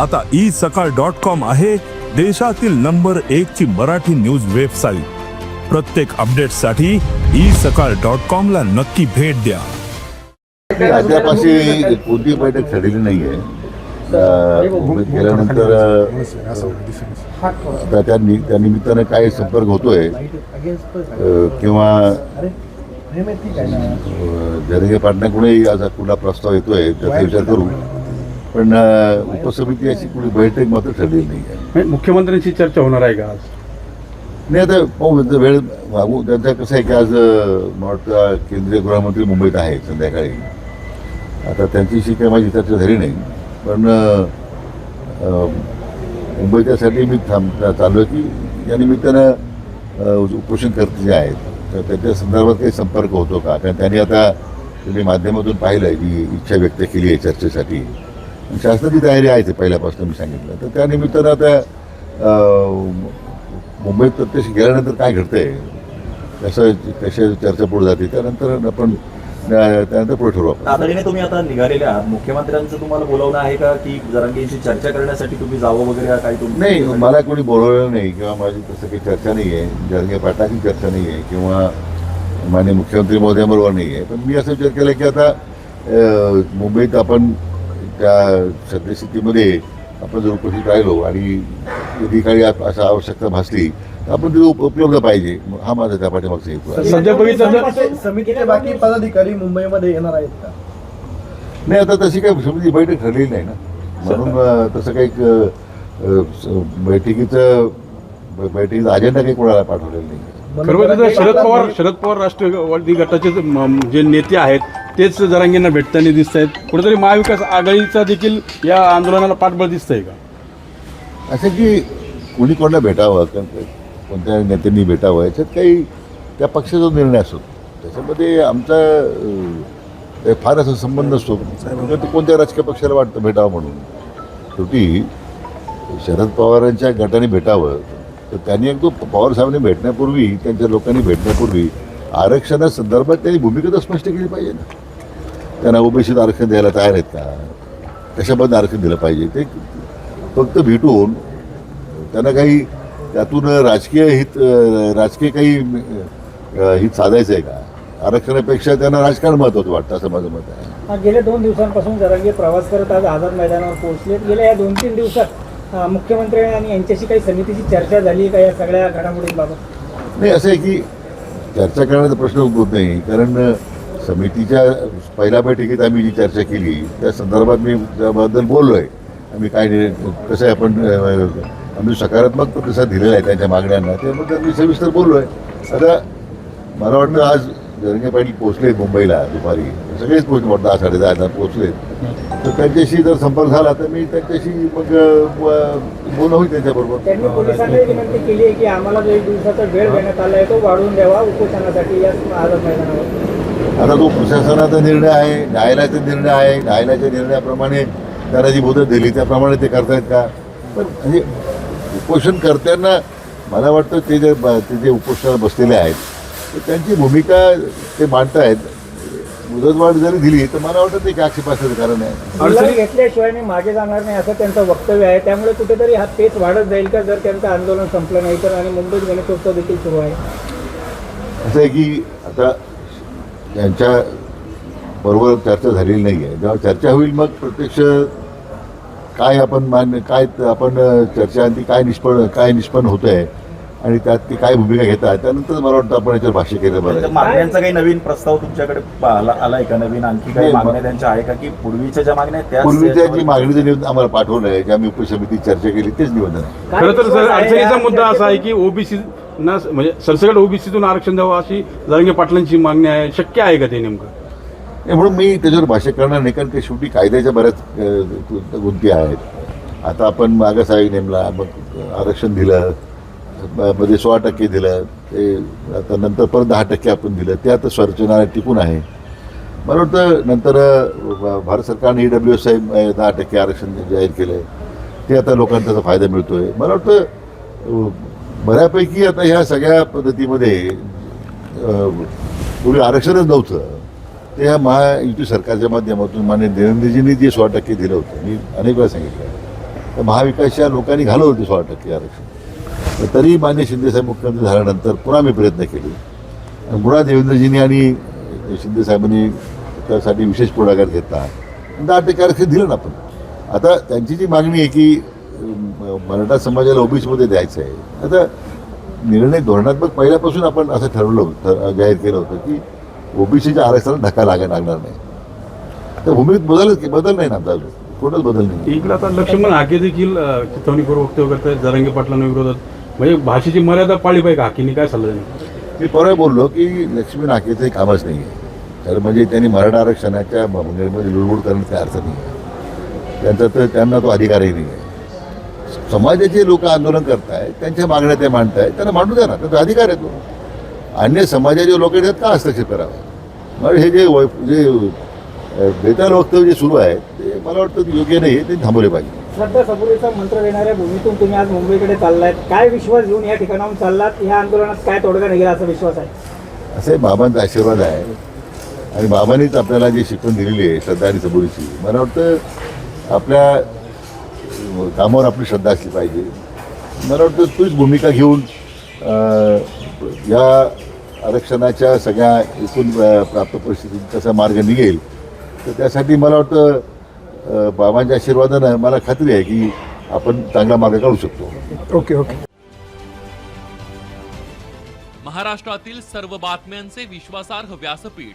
आता ई सकाळ dot com आहे देशातील नंबर एक ची मराठी न्यूज वेबसाईट. प्रत्येक अपडेटसाठी ई सकाळ डॉट कॉम ला नक्की भेट द्या. नाही, अद्याप अशी कोणती बैठक ठरलेली नाही आहे गेल्यानंतर त्या निमित्ताने निमित्तानं काय संपर्क होतोय किंवा जरगे पाटण्याकडूनही असा कुठला प्रस्ताव येतोय त्याचा विचार करू. पण उपसमिती अशी कुणी बैठक मात्र ठरलेली नाही आहे. म्हणजे मुख्यमंत्र्यांची चर्चा होणार आहे का आज? नाही आता पाहू वेळ मागू. त्यांचं कसं आहे की आज मला वाटतं केंद्रीय गृहमंत्री मुंबईत आहे संध्याकाळी. आता त्यांच्याशी काही माझी चर्चा झाली नाही. पण मुंबईत त्यासाठी मी थांब चालू आहे की या निमित्तानं उपोषण करते जे आहेत तर त्याच्या संदर्भात काही संपर्क होतो का? कारण त्यांनी आता तुम्ही माध्यमातून पाहिलं आहे की इच्छा व्यक्त केली आहे चर्चेसाठी. शासनाची तयारी आहे ते पहिल्यापासून मी सांगितलं. तर त्या निमित्तानं आता मुंबईत प्रत्यक्ष गेल्यानंतर काय घडतंय कसं कशा चर्चा पुढे जाते. त्यानंतर आपण त्यानंतर पुढे ठरवू आपण. तातडीने तुम्ही आता निघालेले आहात. मुख्यमंत्र्यांचं तुम्हाला बोलावणं आहे का की जरांगेंशी चर्चा करण्यासाठी तुम्ही जावं वगैरे काही तुम्ही नाही मला कोणी बोलवलेलं नाही किंवा माझी तसं काही चर्चा नाही आहे जरगे पाटाची चर्चा नाही आहे किंवा माननीय मुख्यमंत्री महोदयाबरोबर नाही आहे. पण मी असं विचार केला की आता मुंबईत आपण त्या सद्यस्थितीमध्ये आपण जर उपस्थित राहिलो आणि कधी काही असं आवश्यकता भासली तर आपण तिथे उप- उपलब्ध पाहिजे. हा माझा त्या पाठीमागचा हेतू समितीचे बाकी पदाधिकारी मुंबईमध्ये येणार आहेत का? नाही आता तशी काही समिती बैठक ठरलेली नाही ना. म्हणून तसं काही बैठकीचं बैठकीचा अजेंडा काही कोणाला पाठवलेला नाही. खरं म्हणजे शरद पवार शरद पवार राष्ट्रवादी गटाचे जे नेते आहेत तेच जरांगींना भेटताना दिसत आहेत कुठेतरी महाविकास आघाडीचा देखील या आंदोलनाला पाठबळ दिसतंय का? असं की कुणी कोणाला भेटावं किंवा कोणत्या नेत्यांनी भेटावं याच्यात काही त्या पक्षाचा निर्णय असतो त्याच्यामध्ये आमचा अ, काही फार असा संबंध असतो. किंवा ते कोणत्या राजकीय पक्षाला वाटतं भेटावं म्हणून? शेवटी शरद पवारांच्या गटाने भेटावं तर त्यांनी एक तो पवार साहेबांनी भेटण्यापूर्वी त्यांच्या लोकांनी भेटण्यापूर्वी आरक्षणासंदर्भात त्यांनी भूमिका तर स्पष्ट केली पाहिजे ना. त्यांना ओबीसीत आरक्षण द्यायला तयार आहेत का? कशाबद्दल आरक्षण दिलं पाहिजे? ते फक्त भेटून त्यांना काही त्यातून राजकीय हित राजकीय काही हित साधायचं आहे का? आरक्षणापेक्षा त्यांना राजकारण महत्वाचं वाटतं असं माझं मत आहे. गेल्या दोन दिवसांपासून जरांगे प्रवास करत आज आझाद मैदानावर पोहोचले. गेल्या या दोन तीन दिवसात मुख्यमंत्री आणि यांच्याशी काही समितीची चर्चा झाली का या सगळ्या घडामोडींबाबत? नाही असं आहे की चर्चा करण्याचा प्रश्न उद्भवत नाही कारण समितीच्या पहिल्या बैठकीत आम्ही जी चर्चा केली त्या संदर्भात मी त्याबद्दल बोललो आहे आम्ही काय निर्णय- कसं आहे आपण आम्ही सकारात्मक प्रतिसाद दिलेला आहे त्यांच्या मागण्यांना त्याबद्दल मी सविस्तर बोललो आहे आता मला वाटतं आज जरंगे पाटील पोचलेत मुंबईला दुपारी. सगळेच पोहोच वाटतं दहा साडे दहा पोचलेत तर त्यांच्याशी जर संपर्क झाला तर मी त्यांच्याशी मग अं, बोलणं होईल त्यांच्याबरोबर. त्यांनी पोलिसांना विनंती केली आहे की आम्हाला जो एक दिवसाचा वेळ देण्यात आला आहे तो वाढवून द्यावा उपोषणासाठी या आझाद मैदानावर. आता तो प्रशासनाचा निर्णय आहे न्यायालयाचा निर्णय आहे. न्यायालयाच्या निर्णयाप्रमाणे त्यांना जी मुदत दिली त्याप्रमाणे ते करतायत का? पण म्हणजे उपोषण करताना मला वाटतं ते जे ते जे उपोषणाला बसलेले आहेत तर त्यांची भूमिका ते मांडतायत. मुदतवाढ जरी दिली तर मला वाटतं ते काय आक्षेप असण्याचं कारण आहे. घेतल्याशिवाय मी मागे जाणार नाही असं त्यांचं वक्तव्य आहे. त्यामुळे कुठेतरी हा पेच वाढत जाईल का जर त्यांचं आंदोलन संपलं नाही तर? आणि मुंबईत गणेशोत्सव देखील सुरू आहे. असं आहे की आता त्यांच्या बरोबर चर्चा झालेली नाही आहे जेव्हा चर्चा होईल मग प्रत्यक्ष काय आपण मान्य काय आपण चर्चा आणि ती काय निष्पन्न काय निष्पन्न होत आहे आणि त्यात ती काय भूमिका घेतात त्यानंतर मला वाटतं आपण याच्यावर भाष्य केलं बरं त्या आहे. मागण्यांचा काही नवीन प्रस्ताव तुमच्याकडे आला आलाय का नवीन आणखी काही मागण्या त्यांच्या आहे का की पूर्वीच्या ज्या मागण्या त्याच पूर्वीच्या जी मागणीचं निवेदन आम्हाला पाठवलं आहे जे आम्ही उपसमितीत चर्चा केली तेच निवेदन आहे खरं तर सर आहे अडचणीचा मुद्दा असा आहे? की ओबीसी ना म्हणजे सरसकट ओबीसीतून आरक्षण द्यावं अशी जरांगे पाटलांची मागणी आहे शक्य आहे का ते नेमकं? म्हणून मी त्याच्यावर भाष्य करणार नाही कारण ते शेवटी कायद्याच्या बऱ्याच गुंती आहेत. आता आपण मागास आयोग नेमला मग आरक्षण दिलं मध्ये सोळा टक्के दिलं ते आता नंतर परत दहा टक्के आपण दिलं ते आता संरचना टिकून आहे. मला वाटतं नंतर भारत सरकारने ई डब्ल्यू एस साहेब दहा टक्के आरक्षण जाहीर केलं आहे ते आता लोकांना त्याचा फायदा मिळतो आहे मला वाटतं बऱ्यापैकी आता ह्या सगळ्या पद्धतीमध्ये पूर्वी आरक्षणच नव्हतं. ते ह्या महायुती सरकारच्या माध्यमातून मान्य देवेंद्रजींनी जे सोळा टक्के दिलं होतं मी अनेक वेळा सांगितलं. तर महाविकासच्या लोकांनी घालवलं होते सोळा टक्के आरक्षण. तरी मान्य शिंदेसाहेब मुख्यमंत्री झाल्यानंतर पुन्हा मी प्रयत्न केले. आणि पुन्हा देवेंद्रजींनी आणि शिंदेसाहेबांनी त्यासाठी विशेष पुढाकार घेतला. दहा टक्के आरक्षण दिलं ना आपण. आता त्यांची जी मागणी आहे की मराठा समाजाला ओबीसीमध्ये द्यायचं आहे. आता निर्णय धोरणात्मक पहिल्यापासून आपण असं ठरवलं होतं जाहीर केलं होतं की ओबीसीच्या आरक्षणाला धक्का लागा लागणार नाही. तर भूमिकेत बदल बदल नाही ना आमचा अजून कोणताच बदल नाही. इकडे आता लक्ष्मण हाके देखील करू वक्तव्य करतायत जरांगे पाटलांना विरोधात. म्हणजे भाषेची मर्यादा पाळली पाहिजे हाकीने? काय सल्ला मी परवा बोललो की लक्ष्मी नाकेचं हे कामच नाही आहे तर म्हणजे त्यांनी मराठा आरक्षणाच्या मंगळमध्ये लुडबुड करण्याचा अर्थ नाही आहे त्यांचा तर त्यांना तो अधिकारही नाही आहे समाजाचे लोक आंदोलन करतायत त्यांच्या मागण्या ते मांडतायत त्यांना मांडू द्या ना त्याचा अधिकार आहे तो. अन्य समाजाचे लोक त्यात का हस्तक्षेप करावा? मग हे जे जे बेताल वक्तव्य जे सुरू आहे ते मला वाटतं योग्य नाही ते थांबवले पाहिजे. श्रद्धा सबुरीचा मंत्र देणाऱ्या भूमीतून तुम्ही आज मुंबईकडे चाललायत. काय विश्वास घेऊन या ठिकाणाहून चाललात? या आंदोलनात काय तोडगा निघेल असा विश्वास आहे? असे बाबांचा आशीर्वाद आहे. आणि बाबांनीच आपल्याला जी शिकवण दिलेली आहे श्रद्धा आणि सबुरीची मला वाटतं आपल्या कामावर आपली श्रद्धा असली पाहिजे. मला वाटतं तोच भूमिका घेऊन या आरक्षणाच्या सगळ्या एकूण प्राप्त परिस्थितीत कसा मार्ग निघेल तर त्यासाठी मला वाटतं बाबांच्या आशीर्वादानं मला खात्री आहे की आपण चांगला मार्ग काढू शकतो. Okay okay. महाराष्ट्रातील सर्व बातम्यांचे विश्वासार्ह व्यासपीठ.